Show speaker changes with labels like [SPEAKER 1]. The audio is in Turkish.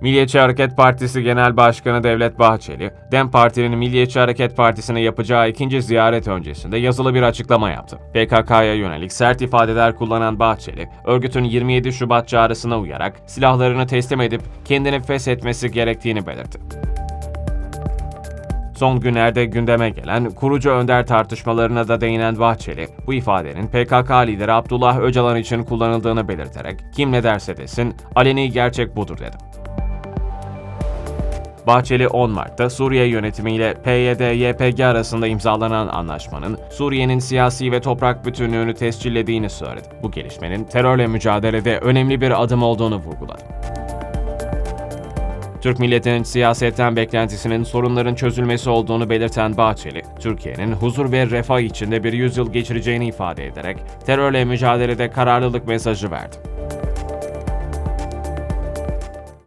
[SPEAKER 1] Milliyetçi Hareket Partisi Genel Başkanı Devlet Bahçeli, DEM Parti'nin Milliyetçi Hareket Partisi'ne yapacağı ikinci ziyaret öncesinde yazılı bir açıklama yaptı. PKK'ya yönelik sert ifadeler kullanan Bahçeli, örgütün 27 Şubat çağrısına uyarak silahlarını teslim edip kendini feshetmesi gerektiğini belirtti. Son günlerde gündeme gelen kurucu önder tartışmalarına da değinen Bahçeli, bu ifadenin PKK lideri Abdullah Öcalan için kullanıldığını belirterek kim ne derse desin aleni gerçek budur dedi. Bahçeli 10 Mart'ta Suriye yönetimiyle PYD-YPG arasında imzalanan anlaşmanın Suriye'nin siyasi ve toprak bütünlüğünü tescillediğini söyledi. Bu gelişmenin terörle mücadelede önemli bir adım olduğunu vurguladı. Türk milletinin siyasetten beklentisinin sorunların çözülmesi olduğunu belirten Bahçeli, Türkiye'nin huzur ve refah içinde bir yüzyıl geçireceğini ifade ederek terörle mücadelede kararlılık mesajı verdi.